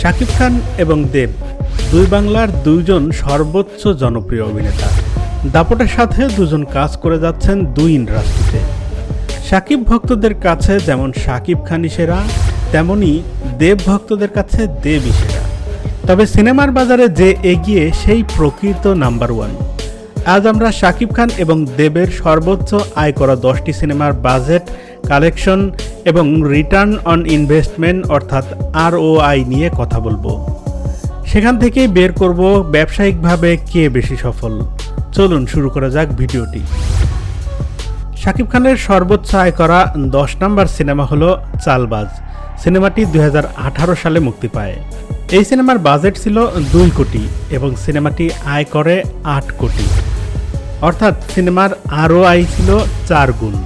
শাকিব খান এবং দেব, দুই বাংলার দুইজন সর্বোচ্চ জনপ্রিয় অভিনেতা। দাপটের সাথে দুজন কাজ করে যাচ্ছেন দুই ইন্ডাস্ট্রিতে। শাকিব ভক্তদের কাছে যেমন শাকিব খানই সেরা, তেমনি দেব ভক্তদের কাছে দেবই সেরা। তবে সিনেমার বাজারে যে এগিয়ে সেই প্রকৃত নাম্বার ওয়ান। আজ আমরা শাকিব খান এবং দেবের সর্বোচ্চ আয় করা দশটি সিনেমার বাজেট, কালেকশন এবং রিটার্ন অন ইনভেস্টমেন্ট অর্থাৎ আর নিয়ে কথা বলব। সেখান থেকেই বের করব ব্যবসায়িকভাবে কে বেশি সফল। চলুন শুরু করা যাক ভিডিওটি। শাকিব খানের সর্বোচ্চ আয় করা দশ নম্বর সিনেমা হলো চালবাজ। সিনেমাটি দু হাজার আঠারো সালে মুক্তি পায়। এই সিনেমার বাজেট ছিল দুই কোটি এবং সিনেমাটি আয় করে আট কোটি। অর্থাৎ সিনেমার আরও আয় ছিল চার গুণ।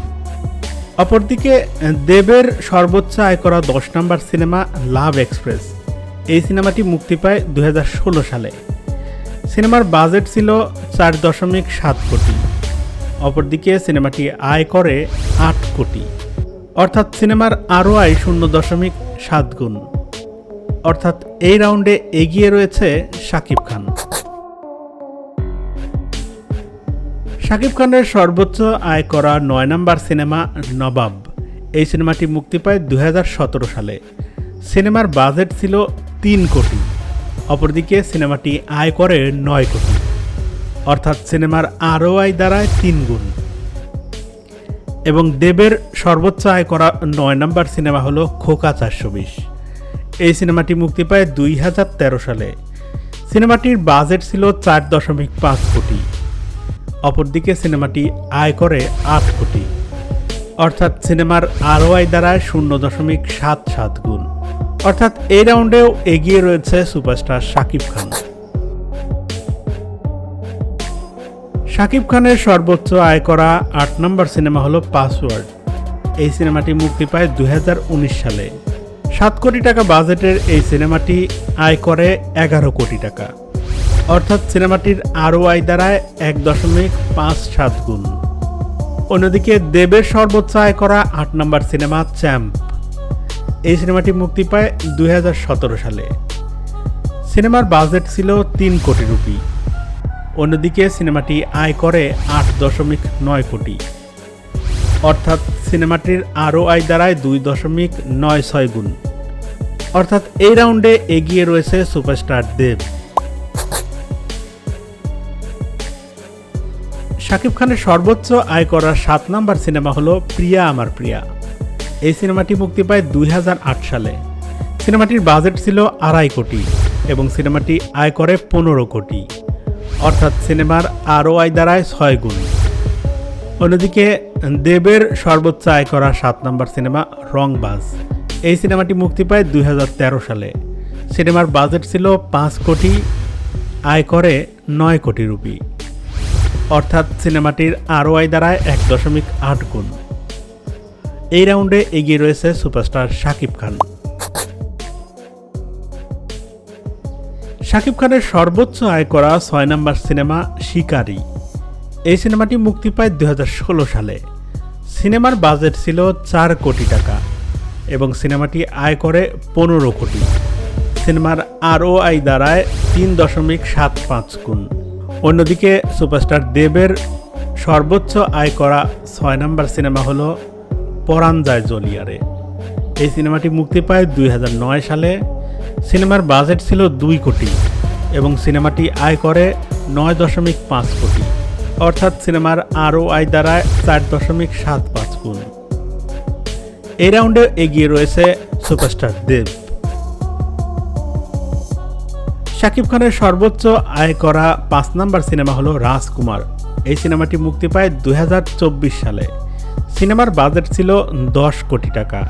অপরদিকে, দেবের সর্বোচ্চ আয় করা দশ নম্বর সিনেমা লাভ এক্সপ্রেস। এই সিনেমাটি মুক্তি পায় দু হাজার ষোলো সালে। সিনেমার বাজেট ছিল চার দশমিক সাত কোটি। অপরদিকে, সিনেমাটি আয় করে আট কোটি। অর্থাৎ সিনেমার আরও আয় শূন্য দশমিক সাত গুণ। অর্থাৎ এই রাউন্ডে এগিয়ে রয়েছে শাকিব খান। শাকিব খানের সর্বোচ্চ আয় করা নয় নম্বর সিনেমা নবাব। এই সিনেমাটি মুক্তি পায় দু হাজার সতেরো সালে। সিনেমার বাজেট ছিল তিন কোটি। অপরদিকে সিনেমাটি আয় করে নয় কোটি। অর্থাৎ সিনেমার আরও আয় দাঁড়ায় তিন গুণ। এবং দেবের সর্বোচ্চ আয় করা নয় নম্বর সিনেমা হলো খোকা চারশো বিশ। এই সিনেমাটি মুক্তি পায় দুই হাজার তেরো সালে। সিনেমাটির বাজেট ছিল চার দশমিক পাঁচ কোটি। অপরদিকে সিনেমাটি আয় করে আট কোটি। অর্থাৎ সিনেমার আরও আয় শূন্য দশমিক সাত সাত গুণ। অর্থাৎ এই রাউন্ডেও এগিয়ে রয়েছে সুপারস্টার শাকিব খান। শাকিব খানের সর্বোচ্চ আয় করা আট নম্বর সিনেমা হলো পাসওয়ার্ড। এই সিনেমাটি মুক্তি পায় দুই হাজার উনিশ সালে। সাত কোটি টাকা বাজেটের এই সিনেমাটি আয় করে এগারো কোটি টাকা। অর্থাৎ সিনেমাটির আরও আয় দাঁড়ায় এক দশমিক পাঁচ সাত গুণ। অন্যদিকে দেবের সর্বোচ্চ আয় করা আট নম্বর সিনেমা চ্যাম্প। এই সিনেমাটি মুক্তি পায় দুই হাজার সতেরো সালে। সিনেমার বাজেট ছিল তিন কোটি রুপি। অন্যদিকে সিনেমাটি আয় করে আট দশমিক নয় কোটি। অর্থাৎ সিনেমাটির আরও আয় দাঁড়ায় দুই দশমিক নয় ছয় গুণ। অর্থাৎ এই রাউন্ডে এগিয়ে রয়েছে সুপারস্টার দেব। শাকিব খানের সর্বোচ্চ আয় করা সাত নম্বর সিনেমা হলো প্রিয়া আমার প্রিয়া। এই সিনেমাটি মুক্তি পায় দুই হাজার আট সালে। সিনেমাটির বাজেট ছিল আড়াই কোটি এবং সিনেমাটি আয় করে পনেরো কোটি। অর্থাৎ সিনেমার আরও আয় দাঁড়ায় ছয় গুণ। অন্যদিকে দেবের সর্বোচ্চ আয় করা সাত নম্বর সিনেমা রংবাজ। এই সিনেমাটি মুক্তি পায় দুই হাজার তেরো সালে। সিনেমার বাজেট ছিল পাঁচ কোটি, আয় করে নয় কোটি রুপি। অর্থাৎ সিনেমাটির আরও আয় দাঁড়ায় এক দশমিক আট গুণ। এই রাউন্ডে এগিয়ে রয়েছে সুপারস্টার শাকিব খান। শাকিব খানের সর্বোচ্চ আয় করা ছয় নম্বর সিনেমা শিকারি। এই সিনেমাটি মুক্তি পায় দুই হাজার ষোলো সালে। সিনেমার বাজেট ছিল চার কোটি টাকা এবং সিনেমাটি আয় করে পনেরো কোটি। সিনেমার আরও আয় দাঁড়ায় তিন দশমিক সাত পাঁচ গুণ। অন্যদিকে সুপারস্টার দেবের সর্বোচ্চ আয় করা ছয় নম্বর সিনেমা হলো পরাণ যায় জলিয়ারে। এই সিনেমাটি মুক্তি পায় দুই হাজার নয় সালে। সিনেমার বাজেট ছিল দুই কোটি এবং সিনেমাটি আয় করে নয় দশমিক পাঁচ কোটি। অর্থাৎ সিনেমার আরও আয় দাঁড়ায় চার দশমিক সাত পাঁচ গুণ। এই রাউন্ডে এগিয়ে রয়েছে সুপারস্টার দেব। শাকিব খানের সর্বোচ্চ আয় করা পাঁচ নাম্বার সিনেমা হলো রাজকুমার। এই সিনেমাটি মুক্তি পায় দু হাজার চব্বিশ সালে। সিনেমার বাজেট ছিল দশ কোটি টাকা।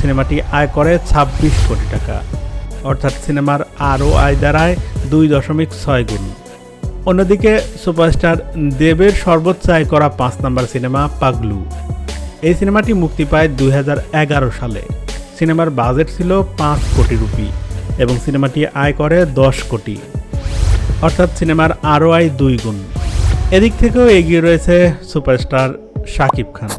সিনেমাটি আয় করে ২৬ কোটি টাকা। অর্থাৎ সিনেমার আরও আয় দাঁড়ায় দুই দশমিক ছয় গুণ। অন্যদিকে সুপারস্টার দেবের সর্বোচ্চ আয় করা পাঁচ নাম্বার সিনেমা পাগলু। এই সিনেমাটি মুক্তি পায় দু হাজার এগারো সালে। সিনেমার বাজেট ছিল পাঁচ কোটি রুপি। এবং সিনেমাটি আয় করে দশ কোটি। অর্থাৎ সিনেমার আরও আয় দুই গুণ। এদিক থেকেও এগিয়ে রয়েছে সুপারস্টার শাকিব খান।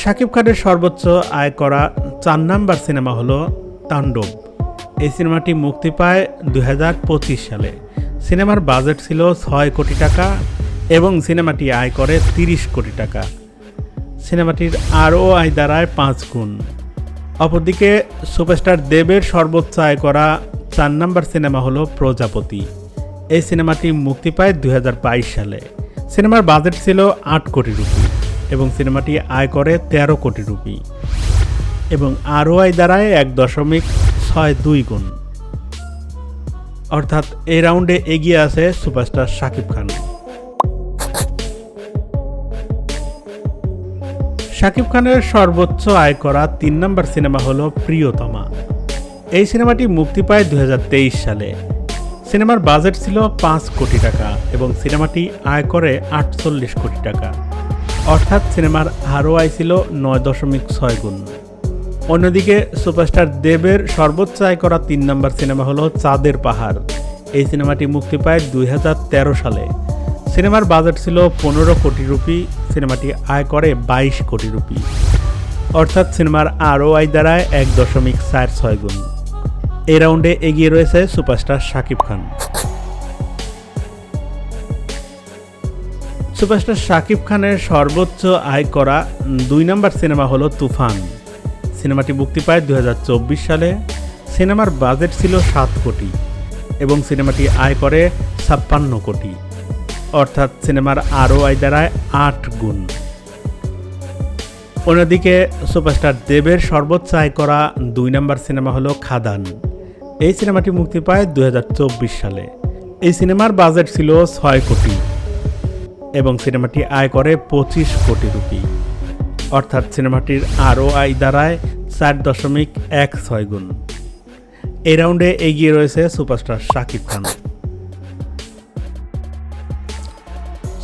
শাকিব খানের সর্বোচ্চ আয় করা চার নাম্বার সিনেমা হলো তাণ্ডব। এই সিনেমাটি মুক্তি পায় দুই হাজার পঁচিশ সালে। সিনেমার বাজেট ছিল ছয় কোটি টাকা এবং সিনেমাটি আয় করে তিরিশ কোটি টাকা। সিনেমাটির আরও আয় দাঁড়ায় পাঁচ গুণ। অপরদিকে সুপারস্টার দেবের সর্বোচ্চ আয় করা চার নম্বর সিনেমা হলো প্রজাপতি। এই সিনেমাটি মুক্তি পায় দুই হাজার বাইশ সালে। সিনেমার বাজেট ছিল আট কোটি রুপি এবং সিনেমাটি আয় করে তেরো কোটি রুপি এবং আরও আয় দাঁড়ায় এক দশমিক ছয় দুই গুণ। অর্থাৎ এই রাউন্ডে এগিয়ে আছে সুপারস্টার শাকিব খান। শাকিব খানের সর্বোচ্চ আয় করা তিন নম্বর সিনেমা হলো প্রিয়তমা। এই সিনেমাটি মুক্তি পায় দুই হাজার তেইশ সালে। সিনেমার বাজেট ছিল পাঁচ কোটি টাকা এবং সিনেমাটি আয় করে আটচল্লিশ কোটি টাকা। অর্থাৎ সিনেমার আরও আয় ছিল নয় দশমিক ছয় গুণ। অন্যদিকে সুপারস্টার দেবের সর্বোচ্চ আয় করা তিন নম্বর সিনেমা হলো চাঁদের পাহাড়। এই সিনেমাটি মুক্তি পায় দুই হাজার তেরো সালে। সিনেমার বাজেট ছিল পনেরো কোটি রুপি, সিনেমাটি আয় করে বাইশ কোটি রুপি। অর্থাৎ সিনেমার আরও আয় দাঁড়ায় এক দশমিক চার ছয় গুণ। এই রাউন্ডে এগিয়ে রয়েছে সুপারস্টার শাকিব খান। সুপারস্টার শাকিব খানের সর্বোচ্চ আয় করা দুই নম্বর সিনেমা হলো তুফান। সিনেমাটি মুক্তি পায় দু হাজার চব্বিশ সালে। সিনেমার বাজেট ছিল সাত কোটি এবং সিনেমাটি আয় করে ছাপ্পান্ন কোটি। অর্থাৎ সিনেমার আরও আয় দাঁড়ায় আট গুণ। অন্যদিকে সুপারস্টার দেবের সর্বোচ্চ আয় করা দুই নম্বর সিনেমা হলো খাদান। এই সিনেমাটি মুক্তি পায় দুই হাজার চব্বিশ সালে। এই সিনেমার বাজেট ছিল ছয় কোটি এবং সিনেমাটি আয় করে পঁচিশ কোটি রুপি। অর্থাৎ সিনেমাটির আরও আয় দাঁড়ায় চার দশমিক এক ছয় গুণ। এই রাউন্ডে এগিয়ে রয়েছে সুপারস্টার শাকিব খান।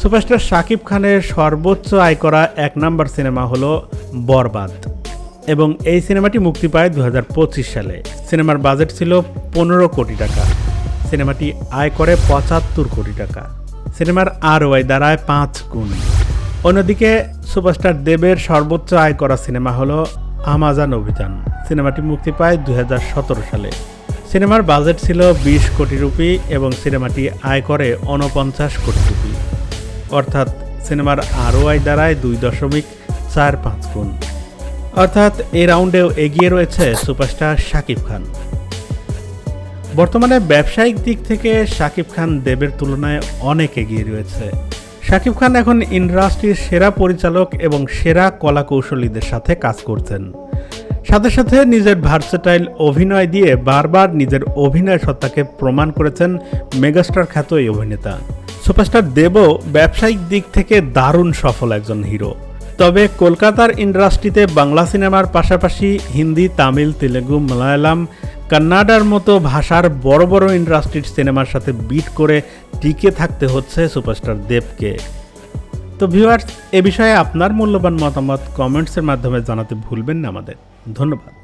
সুপারস্টার শাকিব খানের সর্বোচ্চ আয় করা এক নম্বর সিনেমা হলো বরবাদ। এবং এই সিনেমাটি মুক্তি পায় দু হাজার পঁচিশ সালে। সিনেমার বাজেট ছিল পনেরো কোটি টাকা। সিনেমাটি আয় করে পঁচাত্তর কোটি টাকা। সিনেমার আরও আয় দাঁড়ায় পাঁচ গুণ। অন্যদিকে সুপারস্টার দেবের সর্বোচ্চ আয় করা সিনেমা হলো আমাজান অভিযান। সিনেমাটি মুক্তি পায় দু হাজার সতেরো সালে। সিনেমার বাজেট ছিল বিশ কোটি রুপি এবং সিনেমাটি আয় করে উনপঞ্চাশ কোটি রুপি। অর্থাৎ সিনেমার আরও আয় দাঁড়ায় দুই দশমিক চার পাঁচ গুণ। অর্থাৎ এই রাউন্ডেও এগিয়ে রয়েছে সুপারস্টার শাকিব খান। বর্তমানে ব্যবসায়িক দিক থেকে শাকিব খান দেবের তুলনায় অনেক এগিয়ে রয়েছে। শাকিব খান এখন ইন্ডাস্ট্রির সেরা পরিচালক এবং সেরা কলা কৌশলীদের সাথে কাজ করছেন। সাথে সাথে নিজের ভার্সেটাইল অভিনয় দিয়ে বারবার নিজের অভিনয় সত্তাকে প্রমাণ করেছেন মেগাস্টার খ্যাত এই অভিনেতা। সুপারস্টার দেবও ব্যবসায়িক দিক থেকে দারুণ সফল একজন হিরো। তবে কলকাতার ইন্ডাস্ট্রিতে বাংলা সিনেমার পাশাপাশি হিন্দি, তামিল, তেলেগু, মালায়ালাম, কান্নাডার মতো ভাষার বড় বড় ইন্ডাস্ট্রির সিনেমার সাথে বিট করে টিকে থাকতে হচ্ছে সুপারস্টার দেবকে। তো ভিউয়ার্স, এ বিষয়ে আপনার মূল্যবান মতামত কমেন্টসের মাধ্যমে জানাতে ভুলবেন না আমাদের। ধন্যবাদ।